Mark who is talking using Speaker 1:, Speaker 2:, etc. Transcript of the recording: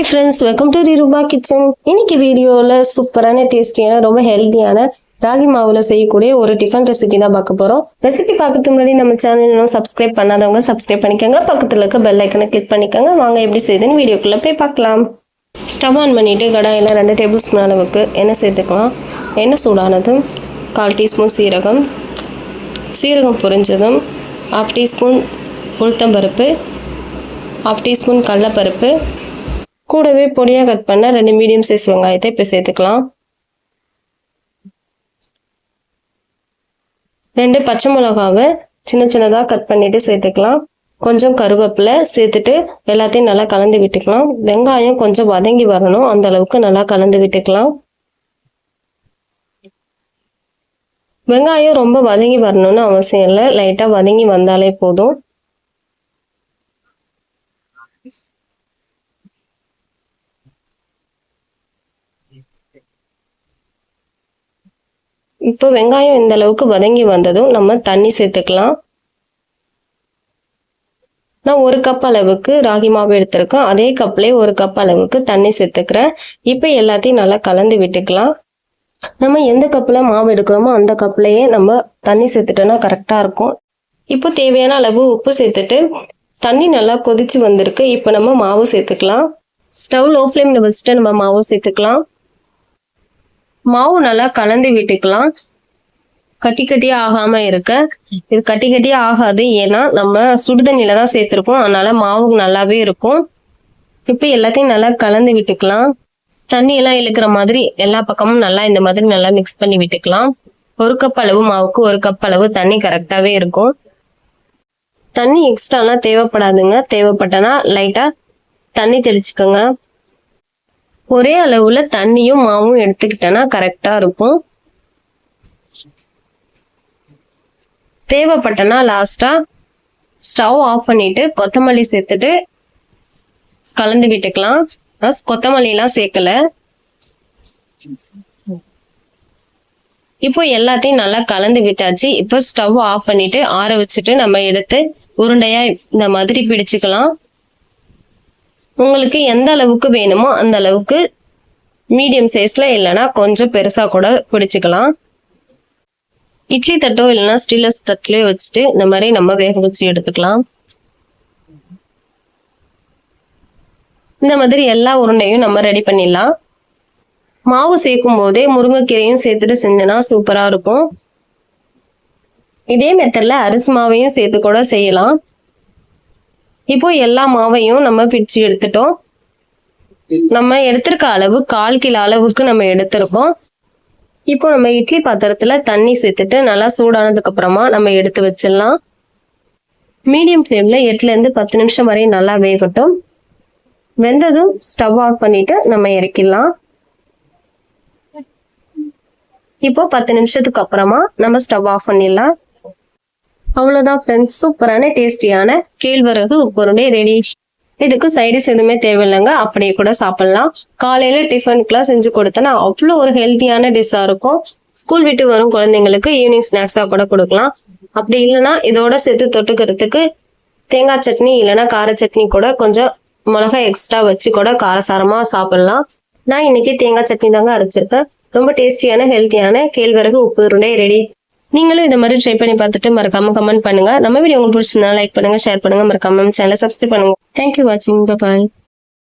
Speaker 1: Hi friends welcome to Rupa kitchen இன்னைக்கு வீடியோவில் சூப்பரான டேஸ்டியான ரொம்ப ஹெல்த்தியான ராகி மாவில் செய்யக்கூடிய ஒரு டிஃபன் ரெசிபி தான் பார்க்க போகிறோம் ரெசிபி பார்க்கறதுக்கு முன்னாடி நம்ம சேனல் இன்னும் சப்ஸ்கிரைப் பண்ணாதவங்க சப்ஸ்கிரைப் பண்ணிக்கோங்க. பக்கத்தில் இருக்க பெல் ஐக்கனை கிளிக் பண்ணிக்கோங்க. வாங்க எப்படி செய்யுதுன்னு வீடியோக்குள்ளே போய் பார்க்கலாம். ஸ்டவ் ஆன் பண்ணிவிட்டு கடாயில் ரெண்டு டேபிள் ஸ்பூன் அளவுக்கு எண்ணெய் சேர்த்துக்கலாம். எண்ணெய் சூடானதும் கால் டீஸ்பூன் சீரகம். சீரகம் பொரிஞ்சதும் ஹாஃப் டீஸ்பூன் உளுத்தம்பருப்பு ஹாஃப் டீஸ்பூன் கடலப்பருப்பு கூடவே பொடியாக கட் பண்ண ரெண்டு மீடியம் சைஸ் வெங்காயத்தை இப்போ சேர்த்துக்கலாம். ரெண்டு பச்சை மிளகாவை சின்ன சின்னதாக கட் பண்ணிட்டு சேர்த்துக்கலாம். கொஞ்சம் கருவேப்பிலை சேர்த்துட்டு எல்லாத்தையும் நல்லா கலந்து விட்டுக்கலாம். வெங்காயம் கொஞ்சம் வதங்கி வரணும். அந்த அளவுக்கு நல்லா கலந்து விட்டுக்கலாம். வெங்காயம் ரொம்ப வதங்கி வரணும்னு அவசியம் இல்லை. லைட்டாக வதங்கி வந்தாலே போதும். இப்போ வெங்காயம் இந்த அளவுக்கு வதங்கி வந்ததும் நம்ம தண்ணி சேர்த்துக்கலாம். நான் ஒரு கப் அளவுக்கு ராகி மாவு எடுத்திருக்கேன். அதே கப்லேயே ஒரு கப் அளவுக்கு தண்ணி சேர்த்துக்கிறேன். இப்போ எல்லாத்தையும் நல்லா கலந்து விட்டுக்கலாம். நம்ம எந்த கப்பில் மாவு எடுக்கிறோமோ அந்த கப்லேயே நம்ம தண்ணி சேர்த்துட்டோன்னா கரெக்டாக இருக்கும். இப்போ தேவையான அளவு உப்பு சேர்த்துட்டு தண்ணி நல்லா கொதிச்சு வந்திருக்கு. இப்போ நம்ம மாவு சேர்த்துக்கலாம். ஸ்டவ் லோ ஃப்ளேமில் வச்சுட்டு நம்ம மாவு சேர்த்துக்கலாம். மாவு நல்லா கலந்து விட்டுக்கலாம். கட்டி கட்டியே ஆகாம இருக்க. இது கட்டி கட்டியே ஆகாது. ஏன்னா நம்ம சுடுதண்ணில தான் சேர்த்துருக்கோம் அதனால மாவு நல்லாவே இருக்கும். இப்போ எல்லாத்தையும் நல்லா கலந்து விட்டுக்கலாம். தண்ணி எல்லாம் இழுக்கிற மாதிரி எல்லா பக்கமும் நல்லா இந்த மாதிரி நல்லா மிக்ஸ் பண்ணி விட்டுக்கலாம். ஒரு கப் அளவு மாவுக்கு ஒரு கப் அளவு தண்ணி கரெக்டாவே இருக்கும். தண்ணி எக்ஸ்ட்ராலாம் தேவைப்படாதுங்க. தேவைப்பட்டனா லைட்டா தண்ணி தெளிச்சுக்கோங்க. ஒரே அளவுல தண்ணியும் மாவும் எடுத்துக்கிட்டேன்னா கரெக்டா இருக்கும். தேவைப்பட்டனா லாஸ்டா ஸ்டவ் ஆஃப் பண்ணிட்டு கொத்தமல்லி சேர்த்துட்டு கலந்து விட்டுக்கலாம். கொத்தமல்லிலாம் சேர்க்கல. இப்போ எல்லாத்தையும் நல்லா கலந்து விட்டாச்சு. இப்போ ஸ்டவ் ஆஃப் பண்ணிட்டு ஆற வச்சுட்டு நம்ம எடுத்து உருண்டையா இந்த மாதிரி பிடிச்சுக்கலாம். உங்களுக்கு எந்த அளவுக்கு வேணுமோ அந்த அளவுக்கு மீடியம் சைஸில் இல்லைன்னா கொஞ்சம் பெருசாக கூட பிடிச்சிக்கலாம். இட்லி தட்டோ இல்லைன்னா ஸ்டீலஸ் தட்டிலே வச்சுட்டு இந்த மாதிரி நம்ம வேக வச்சு எடுத்துக்கலாம். இந்த மாதிரி எல்லா உருண்டையும் நம்ம ரெடி பண்ணிடலாம். மாவு சேர்க்கும் போதே முருங்கைக்கீரையும் சேர்த்துட்டு செஞ்சோன்னா சூப்பராக இருக்கும். இதே மெத்தடில் அரிசி மாவையும் சேர்த்து கூட செய்யலாம். இப்போ எல்லா மாவையும் நம்ம பிரிச்சு எடுத்துட்டோம். நம்ம எடுத்திருக்க அளவு கால் கிலோ அளவுக்கு நம்ம எடுத்திருக்கோம். இப்போ நம்ம இட்லி பாத்திரத்துல தண்ணி சேர்த்துட்டு நல்லா சூடானதுக்கு அப்புறமா நம்ம எடுத்து வச்சிடலாம். மீடியம் ஃப்ளேம்ல எட்டுல இருந்து பத்து நிமிஷம் வரையும் நல்லா வேகட்டும். வெந்ததும் ஸ்டவ் ஆஃப் பண்ணிட்டு நம்ம இறக்கிடலாம். இப்போ பத்து நிமிஷத்துக்கு அப்புறமா நம்ம ஸ்டவ் ஆஃப் பண்ணிடலாம். அவ்வளோதான் ஃப்ரெண்ட்ஸ் சூப்பரான டேஸ்டியான கேழ்வரகு உப்புருண்டை ரெடி இதுக்கு சைடிஸ் எதுவுமே தேவையில்லைங்க. அப்படியே கூட சாப்பிடலாம். காலையில டிஃபனுக்குலாம் செஞ்சு கொடுத்தனா அவ்வளோ ஒரு ஹெல்த்தியான டிஷ்ஷாக இருக்கும். ஸ்கூல் விட்டு வரும் குழந்தைங்களுக்கு ஈவினிங் ஸ்நாக்ஸாக கூட கொடுக்கலாம். அப்படி இல்லைன்னா இதோட சேர்த்து தொட்டுக்கிறதுக்கு தேங்காய் சட்னி இல்லைன்னா கார சட்னி கூட கொஞ்சம் மிளகாய் எக்ஸ்ட்ரா வச்சு கூட காரசாரமாக சாப்பிடலாம். நான் இன்னைக்கு தேங்காய் சட்னி தாங்க அரைச்சிருக்கேன். ரொம்ப டேஸ்டியான ஹெல்த்தியான கேழ்வரகு உப்பு உருண்டை ரெடி நீங்களும் இந்த மாதிரி ட்ரை பண்ணி பார்த்துட்டு மறக்காம கமெண்ட் பண்ணுங்க. நம்ம வீடியோ உங்களுக்கு பிடிச்சிருந்தா லைக் பண்ணுங்க ஷேர் பண்ணுங்க. மறக்காம சேனலை சப்ஸ்கிரைப் பண்ணுங்க. தேங்க்யூ வாட்சிங் பாய்